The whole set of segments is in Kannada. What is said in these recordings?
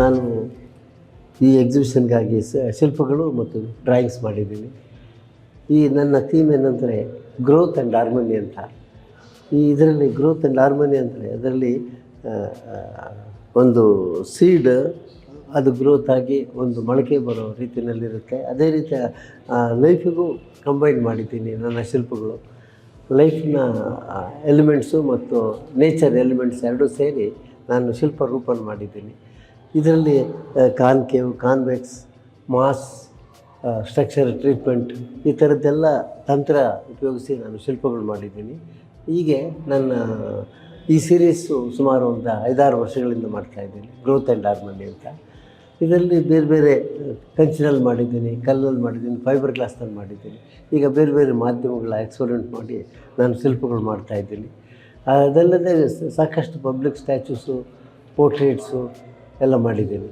ನಾನು ಈ ಎಕ್ಸಿಬಿಷನ್ಗಾಗಿ ಶಿಲ್ಪಗಳು ಮತ್ತು ಡ್ರಾಯಿಂಗ್ಸ್ ಮಾಡಿದ್ದೀನಿ. ಈ ನನ್ನ ಥೀಮ್ ಏನಂದರೆ ಗ್ರೋತ್ ಆ್ಯಂಡ್ ಹಾರ್ಮೋನಿ ಅಂತ. ಈ ಇದರಲ್ಲಿ ಗ್ರೋತ್ ಆ್ಯಂಡ್ ಹಾರ್ಮೋನಿ ಅಂದರೆ ಅದರಲ್ಲಿ ಒಂದು ಸೀಡ್ ಅದು ಗ್ರೋತ್ ಆಗಿ ಒಂದು ಮೊಳಕೆ ಬರೋ ರೀತಿಯಲ್ಲಿರುತ್ತೆ. ಅದೇ ರೀತಿ ಲೈಫಿಗೂ ಕಂಬೈನ್ ಮಾಡಿದ್ದೀನಿ ನನ್ನ ಶಿಲ್ಪಗಳು. ಲೈಫ್ನ ಎಲಿಮೆಂಟ್ಸು ಮತ್ತು ನೇಚರ್ ಎಲಿಮೆಂಟ್ಸ್ ಎರಡೂ ಸೇರಿ ನಾನು ಶಿಲ್ಪ ರೂಪನ ಮಾಡಿದ್ದೀನಿ. ಇದರಲ್ಲಿ concave, convex, mass structure treatment ಈ ಥರದ್ದೆಲ್ಲ ತಂತ್ರ ಉಪಯೋಗಿಸಿ ನಾನು ಶಿಲ್ಪಗಳು ಮಾಡಿದ್ದೀನಿ. ಹೀಗೆ ನನ್ನ ಈ ಸೀರೀಸು ಸುಮಾರು ಒಂದು ಐದಾರು ವರ್ಷಗಳಿಂದ ಮಾಡ್ತಾಯಿದ್ದೀನಿ ಗ್ರೋತ್ ಆ್ಯಂಡ್ ಹಾರ್ಮನಿ ಅಂತ. ಇದರಲ್ಲಿ ಬೇರೆ ಬೇರೆ ಕಂಚಿನಲ್ಲಿ ಮಾಡಿದ್ದೀನಿ, ಕಲ್ಲಲ್ಲಿ ಮಾಡಿದ್ದೀನಿ ಫೈಬರ್ ಗ್ಲಾಸ್ನಲ್ಲಿ ಮಾಡಿದ್ದೀನಿ. ಈಗ ಬೇರೆ ಬೇರೆ ಮಾಧ್ಯಮಗಳ ಎಕ್ಸ್ಪರಿಮೆಂಟ್ ಮಾಡಿ ನಾನು ಶಿಲ್ಪಗಳು ಮಾಡ್ತಾಯಿದ್ದೀನಿ ಅದಲ್ಲದೆ ಸಾಕಷ್ಟು ಪಬ್ಲಿಕ್ ಸ್ಟ್ಯಾಚ್ಯೂಸು ಪೋರ್ಟ್ರೇಟ್ಸು ಎಲ್ಲ ಮಾಡಿದ್ದೀನಿ.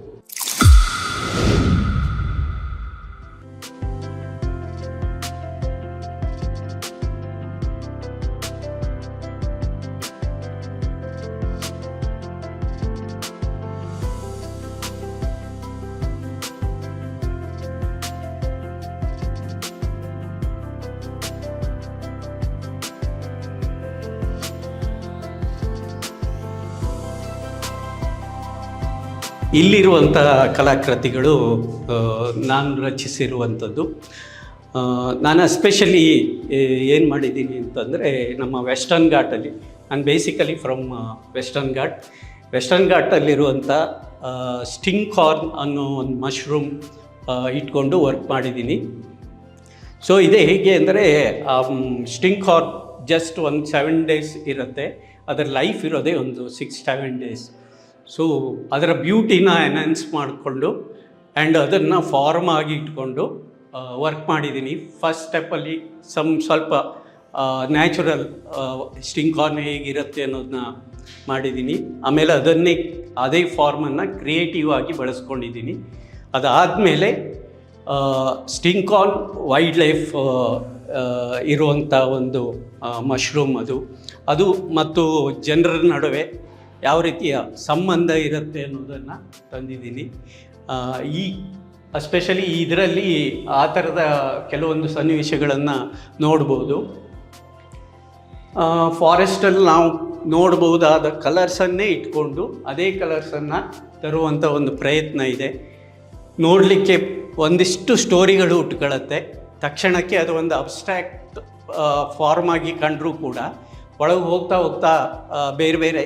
ಇಲ್ಲಿರುವಂತಹ ಕಲಾಕೃತಿಗಳು ನಾನು ರಚಿಸಿರುವಂಥದ್ದು. ನಾನು ಎಸ್ಪೆಷಲಿ ಏನು ಮಾಡಿದ್ದೀನಿ ಅಂತಂದರೆ ನಮ್ಮ ವೆಸ್ಟರ್ನ್ ಘಾಟಲ್ಲಿ ನಾನು basically from western Ghat western ಘಾಟಲ್ಲಿರುವಂಥ stinkhorn ಅನ್ನೋ ಒಂದು ಮಶ್ರೂಮ್ ಇಟ್ಕೊಂಡು ವರ್ಕ್ ಮಾಡಿದ್ದೀನಿ. ಸೊ ಇದೆ ಹೇಗೆ ಅಂದರೆ ಸ್ಟಿಂಗ್ ಕಾರ್ನ್ ಜಸ್ಟ್ ಒಂದು ಸೆವೆನ್ ಡೇಸ್ ಇರುತ್ತೆ. ಅದರ ಲೈಫ್ ಇರೋದೇ ಒಂದು ಸಿಕ್ಸ್ ಸೆವೆನ್ ಡೇಸ್ ಸೊ ಅದರ ಬ್ಯೂಟಿನ ಎನ್ಹಾನ್ಸ್ ಮಾಡಿಕೊಂಡು ಆ್ಯಂಡ್ ಅದನ್ನು ಫಾರ್ಮ್ ಆಗಿ ಇಟ್ಕೊಂಡು ವರ್ಕ್ ಮಾಡಿದ್ದೀನಿ ಫಸ್ಟ್ ಸ್ಟೆಪ್ಪಲ್ಲಿ ಸಮ್ ಸ್ವಲ್ಪ ನ್ಯಾಚುರಲ್ ಸ್ಟಿಂಗ್ ಕಾರ್ನ್ ಹೇಗಿರುತ್ತೆ ಅನ್ನೋದನ್ನ ಮಾಡಿದ್ದೀನಿ ಆಮೇಲೆ ಅದನ್ನೇ, ಅದೇ ಫಾರ್ಮನ್ನು ಕ್ರಿಯೇಟಿವ್ ಆಗಿ ಬಳಸ್ಕೊಂಡಿದ್ದೀನಿ ಅದಾದಮೇಲೆ ಸ್ಟಿಂಕಾನ್ ವೈಲ್ಡ್ ಲೈಫ್ ಇರುವಂಥ ಒಂದು ಮಶ್ರೂಮ್ ಅದು. ಅದು ಮತ್ತು ಜನರ ನಡುವೆ ಯಾವ ರೀತಿಯ ಸಂಬಂಧ ಇರುತ್ತೆ ಅನ್ನೋದನ್ನು ತಂದಿದ್ದೀನಿ. ಈ ಎಸ್ಪೆಷಲಿ ಇದರಲ್ಲಿ ಆ ಥರದ ಕೆಲವೊಂದು ಸನ್ನಿವೇಶಗಳನ್ನು ನೋಡ್ಬೋದು. ಫಾರೆಸ್ಟಲ್ಲಿ ನಾವು ನೋಡ್ಬೋದಾದ ಕಲರ್ಸನ್ನೇ ಇಟ್ಕೊಂಡು ಅದೇ ಕಲರ್ಸನ್ನು ತರುವಂಥ ಒಂದು ಪ್ರಯತ್ನ ಇದೆ. ನೋಡಲಿಕ್ಕೆ ಒಂದಿಷ್ಟು ಸ್ಟೋರಿಗಳು ಉಟ್ಕೊಳ್ಳುತ್ತೆ ತಕ್ಷಣಕ್ಕೆ ಅದು ಒಂದು ಅಬ್ಸ್ಟ್ರಾಕ್ಟ್ ಫಾರ್ಮ್ ಆಗಿ ಕಂಡರೂ ಕೂಡ ಒಳಗೆ ಹೋಗ್ತಾ ಹೋಗ್ತಾ ಬೇರೆ ಬೇರೆ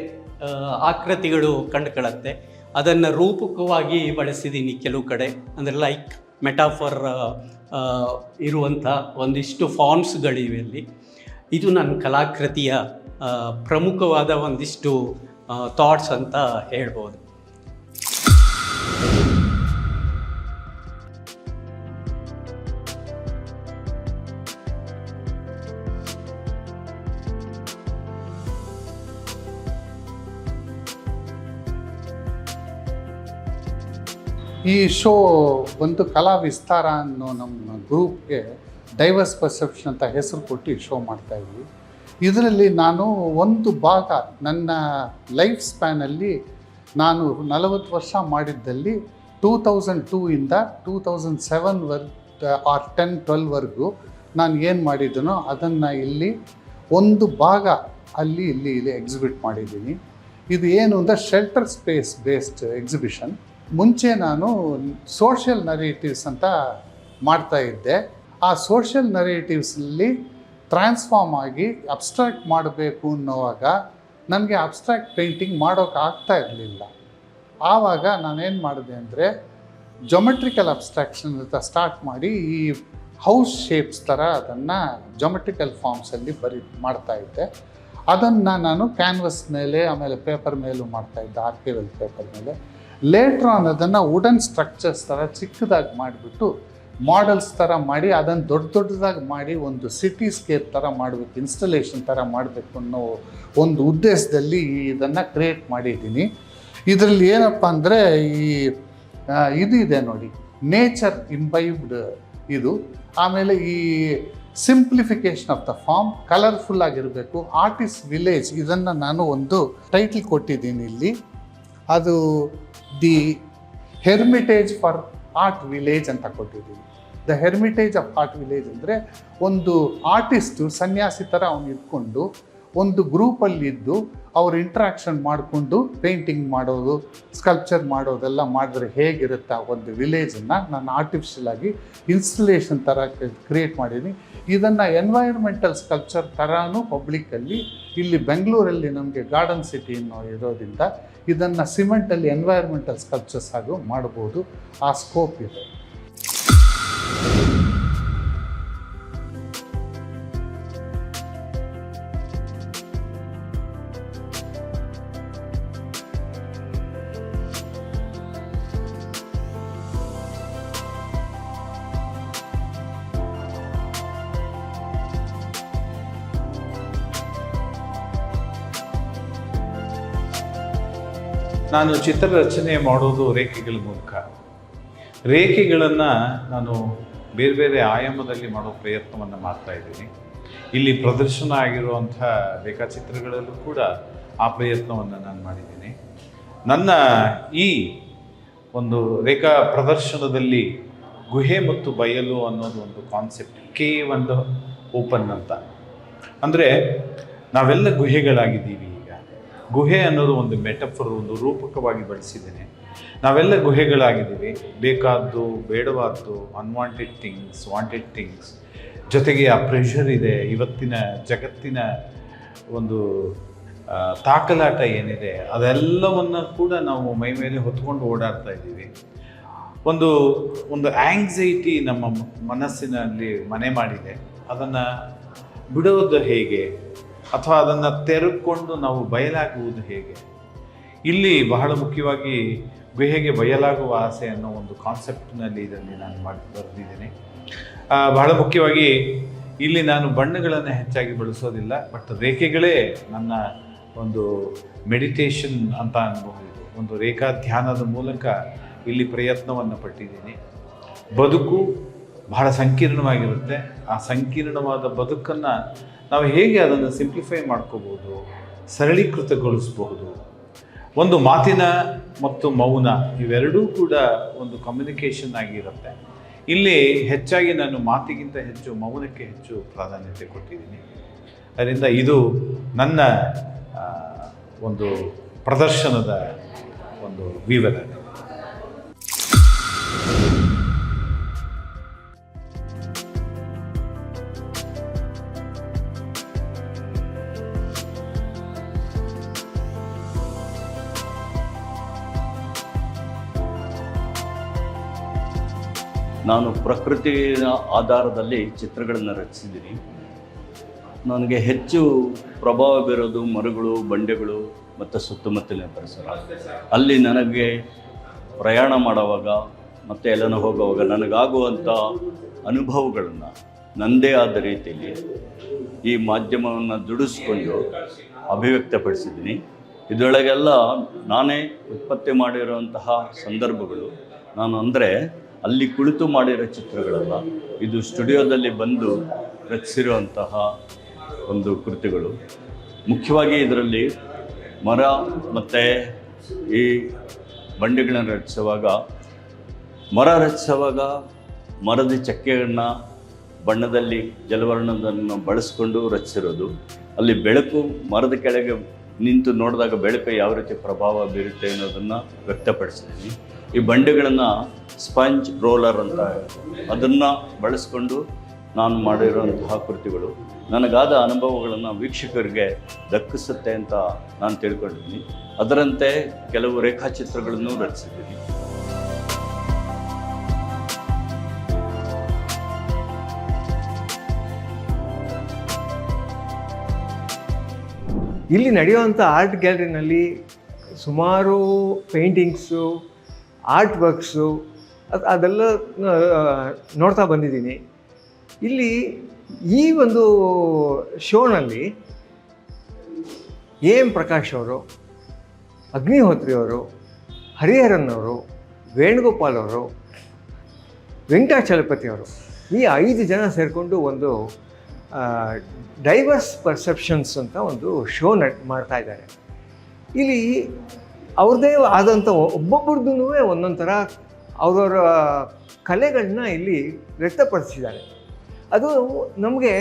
ಆಕೃತಿಗಳು ಕಂಡುಕೊಳ್ಳುತ್ತೆ. ಅದನ್ನು ರೂಪಕವಾಗಿ ಬಳಸಿದ್ದೀನಿ ಕೆಲವು ಕಡೆ. ಅಂದರೆ ಲೈಕ್ ಮೆಟಾಫರ್ ಇರುವಂಥ ಒಂದಿಷ್ಟು ಫಾರ್ಮ್ಸ್ಗಳಿವೆ ಅಲ್ಲಿ. ಇದು ನನ್ನ ಕಲಾಕೃತಿಯ ಪ್ರಮುಖವಾದ ಒಂದಿಷ್ಟು ಥಾಟ್ಸ್ ಅಂತ ಹೇಳ್ಬೋದು. ಈ ಶೋ ಒಂದು ಕಲಾ ವಿಸ್ತಾರ ಅನ್ನೋ ನಮ್ಮ ಗ್ರೂಪ್ಗೆ ಡೈವರ್ಸ್ ಪರ್ಸೆಪ್ಷನ್ ಅಂತ ಹೆಸರು ಕೊಟ್ಟು ಶೋ ಮಾಡ್ತಾ ಇದ್ವಿ. ಇದರಲ್ಲಿ ನಾನು ಒಂದು ಭಾಗ, ನನ್ನ ಲೈಫ್ ಸ್ಪ್ಯಾನಲ್ಲಿ ನಾನು ನಲವತ್ತು ವರ್ಷ ಮಾಡಿದ್ದಲ್ಲಿ ಟೂ ತೌಸಂಡ್ ಟೂ ಇಂದ ಟೂ ತೌಸಂಡ್ ಸೆವೆನ್ ವರ್, ಆರ್ ಟೆನ್ ಟ್ವೆಲ್ವರೆಗೂ ನಾನು ಏನು ಮಾಡಿದ್ದೀನೋ ಅದನ್ನು ಇಲ್ಲಿ ಒಂದು ಭಾಗ ಅಲ್ಲಿ ಇಲ್ಲಿ ಇಲ್ಲಿ ಎಕ್ಸಿಬಿಟ್ ಮಾಡಿದ್ದೀನಿ. ಇದು ಏನು ಅಂದರೆ ಶೆಲ್ಟರ್ ಸ್ಪೇಸ್ ಬೇಸ್ಡ್ ಎಕ್ಸಿಬಿಷನ್ ಮುಂಚೆ ನಾನು ಸೋಷಿಯಲ್ ನರೇಟಿವ್ಸ್ ಅಂತ ಮಾಡ್ತಾ ಇದ್ದೆ. ಆ ಸೋಷಿಯಲ್ ನರೇಟಿವ್ಸಲ್ಲಿ ಟ್ರಾನ್ಸ್ಫಾರ್ಮ್ ಆಗಿ ಅಬ್ಸ್ಟ್ರಾಕ್ಟ್ ಮಾಡಬೇಕು ಅನ್ನೋವಾಗ ನನಗೆ ಅಬ್ಸ್ಟ್ರಾಕ್ಟ್ ಪೇಂಟಿಂಗ್ ಮಾಡೋಕೆ ಆಗ್ತಾ ಇರಲಿಲ್ಲ. ಆವಾಗ ನಾನೇನು ಮಾಡಿದೆ ಅಂದರೆ ಜೊಮೆಟ್ರಿಕಲ್ ಅಬ್ಸ್ಟ್ರಾಕ್ಷನ್ ಅಂತ ಸ್ಟಾರ್ಟ್ ಮಾಡಿ ಈ ಹೌಸ್ ಶೇಪ್ಸ್ ಥರ ಅದನ್ನು ಜೊಮೆಟ್ರಿಕಲ್ ಫಾರ್ಮ್ಸಲ್ಲಿ ಬರಿ, ಮಾಡ್ತಾ ಇದ್ದೆ. ಅದನ್ನು ನಾನು ಕ್ಯಾನ್ವಸ್ ಮೇಲೆ, ಆಮೇಲೆ ಪೇಪರ್ ಮೇಲೂ ಮಾಡ್ತಾಯಿದ್ದೆ ಆರ್ಕಿವಲ್ ಪೇಪರ್ ಮೇಲೆ. ಲೇಟ್ರ್ ಆನ್ ಅದನ್ನು ವುಡನ್ ಸ್ಟ್ರಕ್ಚರ್ಸ್ ಥರ ಚಿಕ್ಕದಾಗಿ ಮಾಡಿಬಿಟ್ಟು ಮಾಡೆಲ್ಸ್ ಥರ ಮಾಡಿ, ಅದನ್ನು ದೊಡ್ಡ ದೊಡ್ಡದಾಗಿ ಮಾಡಿ ಒಂದು ಸಿಟಿ ಸ್ಕೇಪ್ ಥರ ಮಾಡಬೇಕು ಇನ್ಸ್ಟಲೇಷನ್ ಥರ ಮಾಡಬೇಕು ಅನ್ನೋ ಒಂದು ಉದ್ದೇಶದಲ್ಲಿ ಇದನ್ನು ಕ್ರಿಯೇಟ್ ಮಾಡಿದ್ದೀನಿ. ಇದರಲ್ಲಿ ಏನಪ್ಪ ಅಂದರೆ ಈ ಇದಿದೆ ಇದು ಇದೆ ನೋಡಿ ನೇಚರ್ ಇಂಬೈಬ್ಡ್ ಇದು. ಆಮೇಲೆ ಈ simplification of the form colourful ಆಗಿರಬೇಕು. ಆರ್ಟಿಸ್ಟ್ ವಿಲೇಜ್ ಇದನ್ನು ನಾನು ಒಂದು ಟೈಟ್ಲ್ ಕೊಟ್ಟಿದ್ದೀನಿ ಇಲ್ಲಿ. ಅದು the hermitage for art village ಅಂತ ಕೊಟ್ಟಿದ್ದೀವಿ. The hermitage of art village ಅಂದರೆ ಒಂದು ಆರ್ಟಿಸ್ಟು ಸನ್ಯಾಸಿ ಥರ ಅವನು ಇಟ್ಕೊಂಡು ಒಂದು ಗ್ರೂಪಲ್ಲಿದ್ದು ಅವ್ರು ಇಂಟ್ರಾಕ್ಷನ್ ಮಾಡಿಕೊಂಡು ಪೇಂಟಿಂಗ್ ಮಾಡೋದು ಸ್ಕಲ್ಪ್ಚರ್ ಮಾಡೋದೆಲ್ಲ ಮಾಡಿದ್ರೆ ಹೇಗಿರುತ್ತೆ ಒಂದು ವಿಲೇಜನ್ನು ನಾನು ಆರ್ಟಿಫಿಷಿಯಲ್ ಆಗಿ ಇನ್ಸ್ಟಲೇಷನ್ ಥರ ಕ್ರಿಯೇಟ್ ಮಾಡಿದ್ದೀನಿ. ಇದನ್ನು ಎನ್ವೈರ್ಮೆಂಟಲ್ ಸ್ಕಲ್ಪ್ಚರ್ ಥರನೂ ಪಬ್ಲಿಕ್ಕಲ್ಲಿ ಇಲ್ಲಿ ಬೆಂಗಳೂರಲ್ಲಿ ನಮಗೆ ಗಾರ್ಡನ್ ಸಿಟಿ ಅನ್ನೋ ಇರೋದ್ರಿಂದ ಇದನ್ನು ಸಿಮೆಂಟಲ್ಲಿ ಎನ್ವೈರ್ಮೆಂಟಲ್ ಸ್ಕಲ್ಪ್ಚರ್ಸ್ ಆಗೂ ಮಾಡ್ಬೋದು. ಆ ಸ್ಕೋಪ್ ಇದೆ. ನಾನು ಚಿತ್ರರಚನೆ ಮಾಡೋದು ರೇಖೆಗಳ ಮೂಲಕ. ರೇಖೆಗಳನ್ನು ನಾನು ಬೇರೆ ಬೇರೆ ಆಯಾಮದಲ್ಲಿ ಮಾಡೋ ಪ್ರಯತ್ನವನ್ನು ಮಾಡ್ತಾ ಇದ್ದೀನಿ. ಇಲ್ಲಿ ಪ್ರದರ್ಶನ ಆಗಿರುವಂಥ ರೇಖಾಚಿತ್ರಗಳಲ್ಲೂ ಕೂಡ ಆ ಪ್ರಯತ್ನವನ್ನು ನಾನು ಮಾಡಿದ್ದೀನಿ. ನನ್ನ ಈ ಒಂದು ರೇಖಾ ಪ್ರದರ್ಶನದಲ್ಲಿ ಗುಹೆ ಮತ್ತು ಬಯಲು ಅನ್ನೋದು ಒಂದು ಕಾನ್ಸೆಪ್ಟ್ ಕೆ ಒಂದು ಓಪನ್ ಅಂತ. ಅಂದರೆ ನಾವೆಲ್ಲ ಗುಹೆಗಳಾಗಿದ್ದೀವಿ. ಗುಹೆ ಅನ್ನೋದು ಒಂದು ಮೆಟಫರ್, ಒಂದು ರೂಪಕವಾಗಿ ಬಳಸಿದ್ದೇನೆ. ನಾವೆಲ್ಲ ಗುಹೆಗಳಾಗಿದ್ದೀವಿ. ಬೇಕಾದ್ದು, ಬೇಡವಾದ್ದು ಅನ್ವಾಂಟೆಡ್ ಥಿಂಗ್ಸ್ ವಾಂಟೆಡ್ ಥಿಂಗ್ಸ್ ಜೊತೆಗೆ ಆ ಪ್ರೆಷರ್ ಇದೆ, ಇವತ್ತಿನ ಜಗತ್ತಿನ ಒಂದು ತಾಕಲಾಟ ಏನಿದೆ, ಅದೆಲ್ಲವನ್ನು ಕೂಡ ನಾವು ಮೈ ಮೇಲೆ ಹೊತ್ಕೊಂಡು ಓಡಾಡ್ತಾ ಇದ್ದೀವಿ. ಒಂದು ಒಂದು ಆಂಗ್ಸೈಟಿ ನಮ್ಮ ಮನಸ್ಸಿನಲ್ಲಿ ಮನೆ ಮಾಡಿದೆ. ಅದನ್ನು ಬಿಡೋದು ಹೇಗೆ? ಅಥವಾ ಅದನ್ನು ತೆರೆದುಕೊಂಡು ನಾವು ಬಯಲಾಗುವುದು ಹೇಗೆ? ಇಲ್ಲಿ ಬಹಳ ಮುಖ್ಯವಾಗಿ ಗುಹೆಗೆ ಬಯಲಾಗುವ ಆಸೆ ಅನ್ನೋ ಒಂದು ಕಾನ್ಸೆಪ್ಟ್ನಲ್ಲಿ ಇದರಲ್ಲಿ ನಾನು ಮಾಡಿ ಬರೆದಿದ್ದೇನೆ. ಬಹಳ ಮುಖ್ಯವಾಗಿ ಇಲ್ಲಿ ನಾನು ಬಣ್ಣಗಳನ್ನು ಹೆಚ್ಚಾಗಿ ಬಳಸೋದಿಲ್ಲ ಬಟ್ ರೇಖೆಗಳೇ ನನ್ನ ಒಂದು ಮೆಡಿಟೇಷನ್ ಅಂತ ಅನ್ಬಹುದು. ಒಂದು ರೇಖಾ ಧ್ಯಾನದ ಮೂಲಕ ಇಲ್ಲಿ ಪ್ರಯತ್ನವನ್ನು ಪಟ್ಟಿದ್ದೀನಿ. ಬದುಕು ಬಹಳ ಸಂಕೀರ್ಣವಾಗಿರುತ್ತೆ. ಆ ಸಂಕೀರ್ಣವಾದ ಬದುಕನ್ನು ನಾವು ಹೇಗೆ ಅದನ್ನು ಸಿಂಪ್ಲಿಫೈ ಮಾಡ್ಕೋಬೋದು, ಸರಳೀಕೃತಗೊಳಿಸಬಹುದು? ಒಂದು ಮಾತಿನ ಮತ್ತು ಮೌನ ಇವೆರಡೂ ಕೂಡ ಒಂದು ಕಮ್ಯುನಿಕೇಷನ್ ಆಗಿರುತ್ತೆ. ಇಲ್ಲಿ ಹೆಚ್ಚಾಗಿ ನಾನು ಮಾತಿಗಿಂತ ಹೆಚ್ಚು, ಮೌನಕ್ಕೆ ಹೆಚ್ಚು ಪ್ರಾಧಾನ್ಯತೆ ಕೊಟ್ಟಿದ್ದೀನಿ. ಅದರಿಂದ ಇದು ನನ್ನ ಒಂದು ಪ್ರದರ್ಶನದ ಒಂದು ವಿವರಣೆ. ನಾನು ಪ್ರಕೃತಿಯ ಆಧಾರದಲ್ಲಿ ಚಿತ್ರಗಳನ್ನು ರಚಿಸಿದ್ದೀನಿ. ನನಗೆ ಹೆಚ್ಚು ಪ್ರಭಾವ ಬೀರೋದು ಮರಗಳು, ಬಂಡೆಗಳು ಮತ್ತು ಸುತ್ತಮುತ್ತಲಿನ ಪರಿಸರ. ಅಲ್ಲಿ ನನಗೆ ಪ್ರಯಾಣ ಮಾಡುವಾಗ ಮತ್ತು ಎಲ್ಲನೂ ಹೋಗುವಾಗ ನನಗಾಗುವಂಥ ಅನುಭವಗಳನ್ನು ನನ್ನದೇ ಆದ ರೀತಿಯಲ್ಲಿ ಈ ಮಾಧ್ಯಮವನ್ನು ದುಡಿಸ್ಕೊಂಡು ಅಭಿವ್ಯಕ್ತಪಡಿಸಿದ್ದೀನಿ. ಇದರೊಳಗೆಲ್ಲ ನಾನೇ ಉತ್ಪತ್ತಿ ಮಾಡಿರುವಂತಹ ಸಂದರ್ಭಗಳು. ನಾನು ಅಂದರೆ ಅಲ್ಲಿ ಕುಳಿತು ಮಾಡಿರೋ ಚಿತ್ರಗಳಲ್ಲ ಇದು ಸ್ಟುಡಿಯೋದಲ್ಲಿ ಬಂದು ರಚಿಸಿರುವಂತಹ ಒಂದು ಕೃತಿಗಳು. ಮುಖ್ಯವಾಗಿ ಇದರಲ್ಲಿ ಮರ ಮತ್ತು ಈ ಬಂಡೆಗಳನ್ನು ರಚಿಸುವಾಗ, ಮರ ರಚಿಸುವಾಗ ಮರದ ಚಕ್ಕೆಯನ್ನು ಬಣ್ಣದಲ್ಲಿ ಜಲವರ್ಣದನ್ನು ಬಳಸಿಕೊಂಡು ರಚಿಸಿರೋದು. ಅಲ್ಲಿ ಬೆಳಕು ಮರದ ಕೆಳಗೆ ನಿಂತು ನೋಡಿದಾಗ ಬೆಳಕು ಯಾವ ರೀತಿ ಪ್ರಭಾವ ಬೀರುತ್ತೆ ಅನ್ನೋದನ್ನು ವ್ಯಕ್ತಪಡಿಸಿದ್ದೀನಿ. ಈ ಬಂಡೆಗಳನ್ನು ಸ್ಪಂಜ್ ರೋಲರ್ ಅಂತ ಅದನ್ನು ಬಳಸ್ಕೊಂಡು ನಾನು ಮಾಡಿರುವಂತಹ ಕೃತಿಗಳು. ನನಗಾದ ಅನುಭವಗಳನ್ನು ವೀಕ್ಷಕರಿಗೆ ದಕ್ಕಿಸುತ್ತೆ ಅಂತ ನಾನು ತಿಳ್ಕೊಂಡಿದ್ದೀನಿ. ಅದರಂತೆ ಕೆಲವು ರೇಖಾಚಿತ್ರಗಳನ್ನು ರಚಿಸಿದ್ದೀನಿ. ಇಲ್ಲಿ ನಡೆಯುವಂಥ ಆರ್ಟ್ ಗ್ಯಾಲರಿನಲ್ಲಿ ಸುಮಾರು ಪೇಂಟಿಂಗ್ಸು ಆರ್ಟ್ ವರ್ಕ್ಸು ಅದು ಅದೆಲ್ಲ ನೋಡ್ತಾ ಬಂದಿದ್ದೀನಿ. ಇಲ್ಲಿ ಈ ಒಂದು ಶೋನಲ್ಲಿ ಎ ಎಂ ಪ್ರಕಾಶ್ ಅವರು, ಅಗ್ನಿಹೋತ್ರಿ ಅವರು, ಹರಿಹರನ್ ಅವರು, ವೇಣುಗೋಪಾಲ್ ಅವರು ವೆಂಕಟಾಚಲಪತಿ ಅವರು, ಈ ಐದು ಜನ ಸೇರಿಕೊಂಡು ಒಂದು ಡೈವರ್ಸ್ ಪರ್ಸೆಪ್ಷನ್ಸ್ ಅಂತ ಒಂದು ಶೋ ನಡ್, ಮಾಡ್ತಾ ಇದ್ದಾರೆ. ಇಲ್ಲಿ ಅವ್ರದ್ದೇ ಆದಂಥ ಒಬ್ಬೊಬ್ಬರದ್ದು ಒಂದೊಂದು ಥರ ಅವರವರ ಕಲೆಗಳನ್ನ ಇಲ್ಲಿ ವ್ಯಕ್ತಪಡಿಸಿದ್ದಾರೆ. ಅದು ನಮಗೆ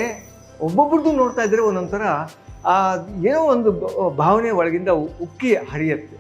ಒಬ್ಬೊಬ್ಬರದ್ದು ನೋಡ್ತಾ ಇದ್ದರೆ ಥರ ಏನೋ ಒಂದು ಭಾವನೆ ಒಳಗಿಂದ ಉಕ್ಕಿ ಹರಿಯುತ್ತೆ.